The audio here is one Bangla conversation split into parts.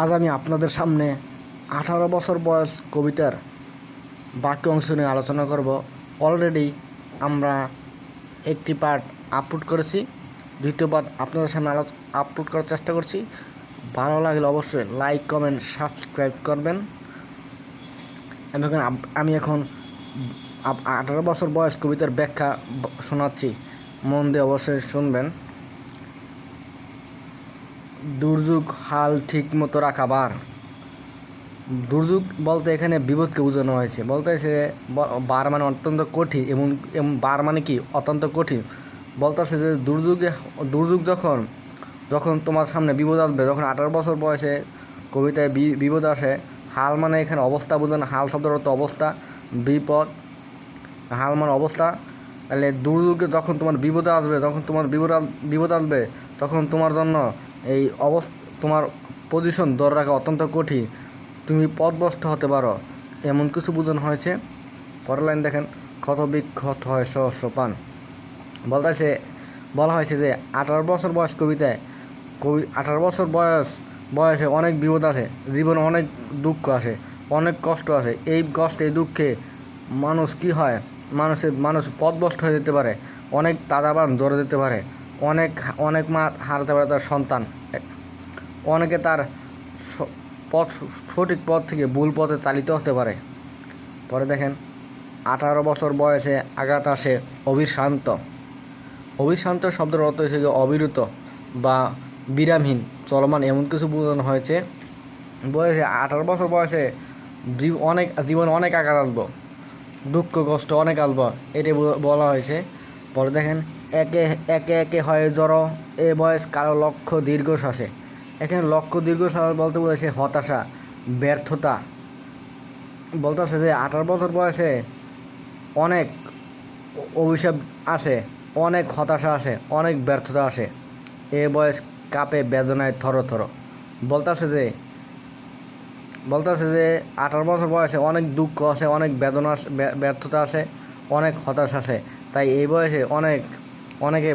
আজ আমি আপনাদের সামনে আঠারো বছর বয়স কবিতার বাকি অংশ নিয়ে আলোচনা করব। অলরেডি আমরা একটি পার্ট আপলোড করেছি। দ্বিতীয় পার্ট আপনাদের সামনে আলো আপলোড করার চেষ্টা করছি। ভালো লাগলে অবশ্যই লাইক কমেন্ট সাবস্ক্রাইব করবেন। আমি এখন আমি এখন আঠারো বছর বয়স কবিতার ব্যাখ্যা শোনাচ্ছি। মন দিয়ে অবশ্যই শুনবেন। দুর্যোগ হাল ঠিক মতো রাখাবার দুর্যোগ বলতে এখানে বিপদকে বোঝানো হয়েছে। বলতে ব- বার মানে অত্যন্ত কঠিন এবং বার মানে কি? অত্যন্ত কঠিন। বলতেছে যে, দুর্যোগে, দুর্যোগ যখন যখন তোমার সামনে বিপদ আসবে, যখন আঠারো বছর বয়সে কবিতায় বিপদ আসে, হাল মানে এখানে অবস্থা বোঝানো, হাল শব্দের অর্থ অবস্থা, বিপদ, হাল মানে অবস্থা। তাহলে দুর্যোগে যখন তোমার বিপদ আসবে, যখন তোমার বিপদ বিপদ আসবে, তখন তোমার জন্য এই অবস্থা, তোমার পজিশন ধরে রাখা অত্যন্ত কঠিন। তুমি পথভ্রষ্ট হতে পারো। এমন কিছু বোঝানো হয়েছে? পরের লাইন দেখেন, ক্ষত বিক্ষত হয় সহস্র পান বলতেছে বলা হয়েছে যে আঠারো বছর বয়স কবিতায়, কবি, আঠারো বছর বয়স, বয়সে অনেক বিপদ আছে, জীবনে অনেক দুঃখ আছে, অনেক কষ্ট আছে। এই কষ্ট, এই দুঃখে মানুষ কি হয়? মানুষের, মানুষ পথভ্রষ্ট হয়ে যেতে পারে, অনেক তাজাবান জ্বরে যেতে পারে। অনেক অনেক মা হারাতে পারে তার সন্তান। অনেকে তার পথ, সঠিক পথ থেকে ভুল পথে চালিত হতে পারে। পরে দেখেন, আঠারো বছর বয়সে আঘাত আসে অবিশ্রান্ত অবিশ্রান্ত শব্দের অর্থ গিয়ে অবিরত বা বিরামহীন, চলমান এমন কিছু বোঝানো হয়েছে। বয়সে আঠারো বছর বয়সে অনেক, জীবন অনেক আঘাত আসব। দুঃখ, কষ্ট অনেক আসব এটি বলা হয়েছে। পরে দেখেন একে একে একে হয় জড়ো। এ বয়স কারও লক্ষ্য দীর্ঘশ্বাসে। এখানে লক্ষ্য দীর্ঘশ্বাস বলতে বলেছে হতাশা, ব্যর্থতা। বলতেছে যে আঠারো বছর বয়সে অনেক অভিশাপ আসে, অনেক হতাশা আসে, অনেক ব্যর্থতা আসে। এ বয়স কাপে বেদনায় থর থর বলতেছে যে বলতেছে যে আঠারো বছর বয়সে অনেক দুঃখ আসে, অনেক বেদনা ব্যর্থতা আসে, অনেক হতাশ আসে। তাই এই বয়সে অনেক অনেকে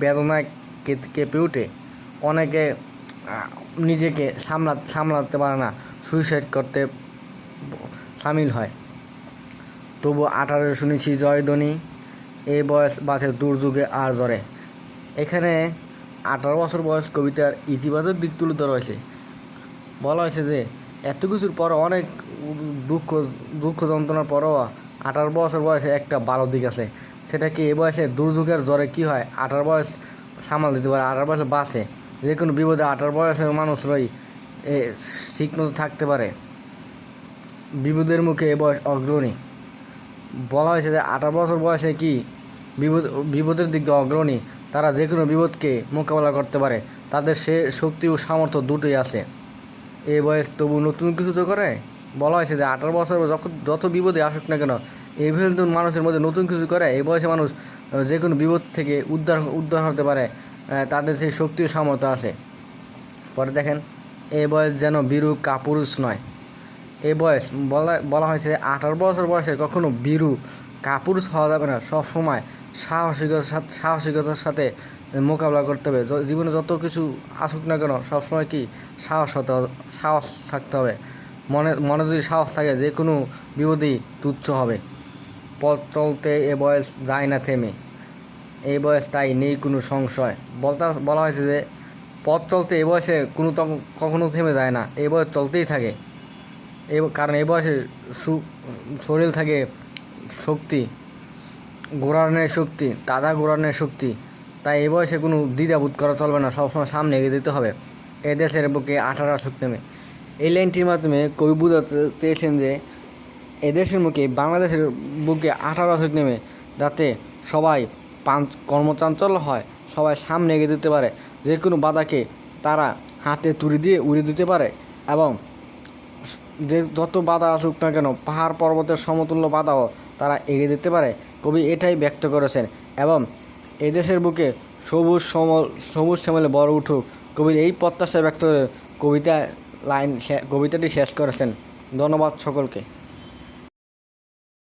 বেদনায় কেঁপে উঠে, অনেকে নিজেকে সামলা, সামলাতে পারে না সুইসাইড করতে সামিল হয়। তবু আঠারো শুনেছি জয়ধ্বনি এই বয়স বাঁচে, দুর্যোগে আর জ্বরে। এখানে আঠারো বছর বয়স কবিতার ইতিবাচক দিক তুলে ধরা হয়েছে। বলা হয়েছে যে, এত কিছুর পর অনেক দুঃখ দুঃখ যন্ত্রণার পরও আঠারো বছর বয়সে একটা ভালো দিক আছে। সেটা কি এ বয়সে দুর্যোগের জ্বরে কি হয়? আঠারো বয়স সামাল দিতে পারে, আঠারো বয়সে বাঁচে। যে কোনো বিপদে আঠারো বয়সের মানুষরাই এ ঠিকমতো থাকতে পারে। বিপদের মুখে এ বয়স অগ্রণী। বলা হয়েছে যে আঠারো বছর বয়সে কি বিপদ, বিপদের দিক অগ্রণী? তারা যে কোনো বিপদকে মোকাবেলা করতে পারে। তাদের সে শক্তি ও সামর্থ্য দুটোই আছে। এ বয়স তবু নতুন কিছু তো করে? বলা হয়েছে যে আঠারো বছর যত বিপদে আসুক না কেন এই নতুন মানুষের মধ্যে নতুন কিছু করে, এই বয়সে মানুষ যে কোনো বিপদ থেকে উদ্ধার উদ্ধার হতে পারে তাদের সেই শক্তি ও সামর্থ্য আছে। পরে দেখেন এই বয়স যেন বীরু কাপুরুষ নয়। এই বয়স বলা বলা হয়েছে আঠারো বছর বয়সে কখনো বীরু কাপুরুষ হওয়া যাবে না। সব সময় সাহসিকতার সাথে সাহসিকতার সাথে মোকাবিলা করতে হবে। জীবনে যত কিছু আসুক না কেন, সবসময় কি? সাহস হতে, সাহস থাকতে হবে। মনে মনে যদি সাহস থাকে যে কোনো বিপদই তুচ্ছ হবে। পথ চলতে এ বয়স যায় না থেমে। এই বয়স তাই নেই কোনো সংশয়। বলতা, বলা হয়েছে যে পথ চলতে এ বয়সে কোনো কখনো থেমে যায় না। এই বয়স চলতেই থাকে। এই কারণ এই বয়সে সু, শরীর থাকে শক্তি, ঘোরানোর শক্তি, তাজা ঘোরানোর শক্তি। তাই এই বয়সে কোনো দ্বিধাবোধ করা চলবে না। সবসময় সামনে এগিয়ে যেতে হবে। এ দেশের বুকে আঠারো আসুক নেমে। এই লাইনটির মাধ্যমে কবি বুঝাতে চেয়েছেন যে এদেশের মুখে বাংলাদেশের বুকে আঠারো আসুক নেমে যাতে সবাই পাঞ্চ কর্মচাঞ্চল্য হয়, সবাই সামনে এগিয়ে যেতে পারে, যে কোনো বাধাকে তারা হাতে তুড়ি দিয়ে উড়ে দিতে পারে এবং যে যত বাধা আসুক না কেন, পাহাড় পর্বতের সমতুল্য বাধাও তারা এগিয়ে যেতে পারে। কবি এটাই ব্যক্ত করেছেন এবং এদেশের বুকে সবুজ সমল, সবুজ শ্যামলে বড় উঠুক। কবির এই প্রত্যাশা ব্যক্ত করে কবিতা লাইন কবিতাটি শেষ করেছেন। ধন্যবাদ সকলকে।